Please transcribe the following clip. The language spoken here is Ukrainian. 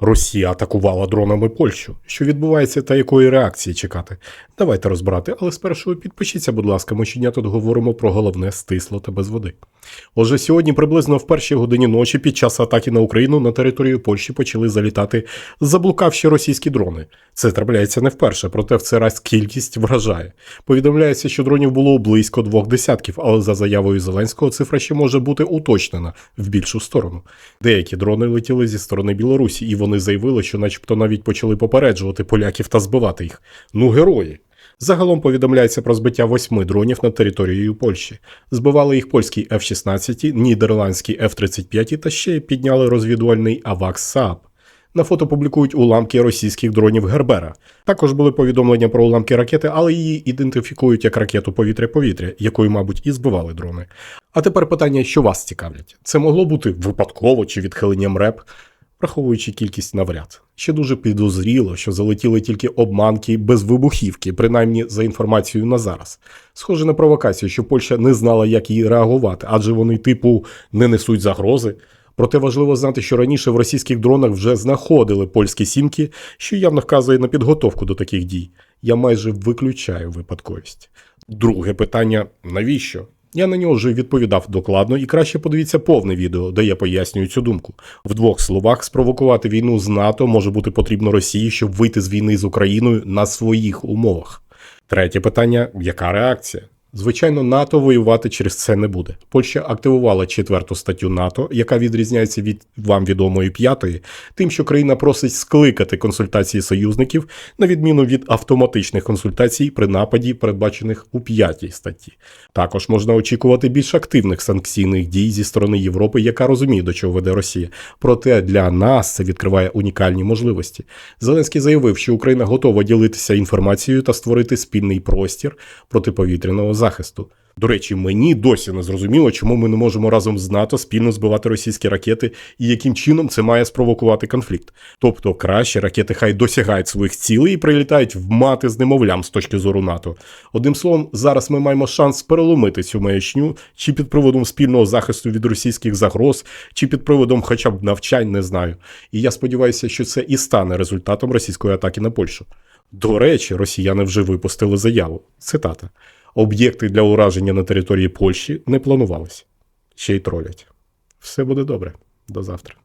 Росія атакувала дронами Польщу. Що відбувається та якої реакції чекати? Давайте розбирати, але спершу підпишіться, будь ласка, ми щодня тут говоримо про головне стисло та без води. Отже, сьогодні приблизно в першій годині ночі під час атаки на Україну на територію Польщі почали залітати заблукавші російські дрони. Це трапляється не вперше, проте в цей раз кількість вражає. Повідомляється, що дронів було близько двох десятків, але за заявою Зеленського цифра ще може бути уточнена в більшу сторону. Деякі дрони летіли зі сторони Білорусі, і вони заявили, що, начебто, навіть почали попереджувати поляків та збивати їх. Ну, герої. Загалом повідомляється про збиття восьми дронів над територією Польщі. Збивали їх польські F-16, нідерландські F-35 та ще підняли розвідувальний Авакс Saab. На фото публікують уламки російських дронів Гербера. Також були повідомлення про уламки ракети, але її ідентифікують як ракету повітря-повітря, якою, мабуть, і збивали дрони. А тепер питання, що вас цікавлять: це могло бути випадково чи відхиленням РЕП, враховуючи кількість навряд. Ще дуже підозріло, що залетіли тільки обманки без вибухівки, принаймні за інформацією на зараз. Схоже на провокацію, що Польща не знала, як їй реагувати, адже вони, типу, не несуть загрози. Проте важливо знати, що раніше в російських дронах вже знаходили польські сімки, що явно вказує на підготовку до таких дій. Я майже виключаю випадковість. Друге питання: навіщо? Я на нього вже відповідав докладно і краще подивіться повне відео, де я пояснюю цю думку. В двох словах, спровокувати війну з НАТО може бути потрібно Росії, щоб вийти з війни з Україною на своїх умовах. Третє питання: яка реакція? Звичайно, НАТО воювати через це не буде. Польща активувала четверту статтю НАТО, яка відрізняється від вам відомої п'ятої, тим, що країна просить скликати консультації союзників на відміну від автоматичних консультацій при нападі, передбачених у п'ятій статті. Також можна очікувати більш активних санкційних дій зі сторони Європи, яка розуміє, до чого веде Росія. Проте для нас це відкриває унікальні можливості. Зеленський заявив, що Україна готова ділитися інформацією та створити спільний простір протиповітряного захисту. До речі, мені досі не зрозуміло, чому ми не можемо разом з НАТО спільно збивати російські ракети і яким чином це має спровокувати конфлікт. Тобто краще ракети хай досягають своїх цілей і прилітають в мати з немовлям з точки зору НАТО. Одним словом, зараз ми маємо шанс переломити цю маячню чи під приводом спільного захисту від російських загроз, чи під приводом хоча б навчань, не знаю. І я сподіваюся, що це і стане результатом російської атаки на Польщу. До речі, росіяни вже випустили заяву. Цитата. Об'єкти для ураження на території Польщі не планувалися. Ще й тролять. Все буде добре. До завтра.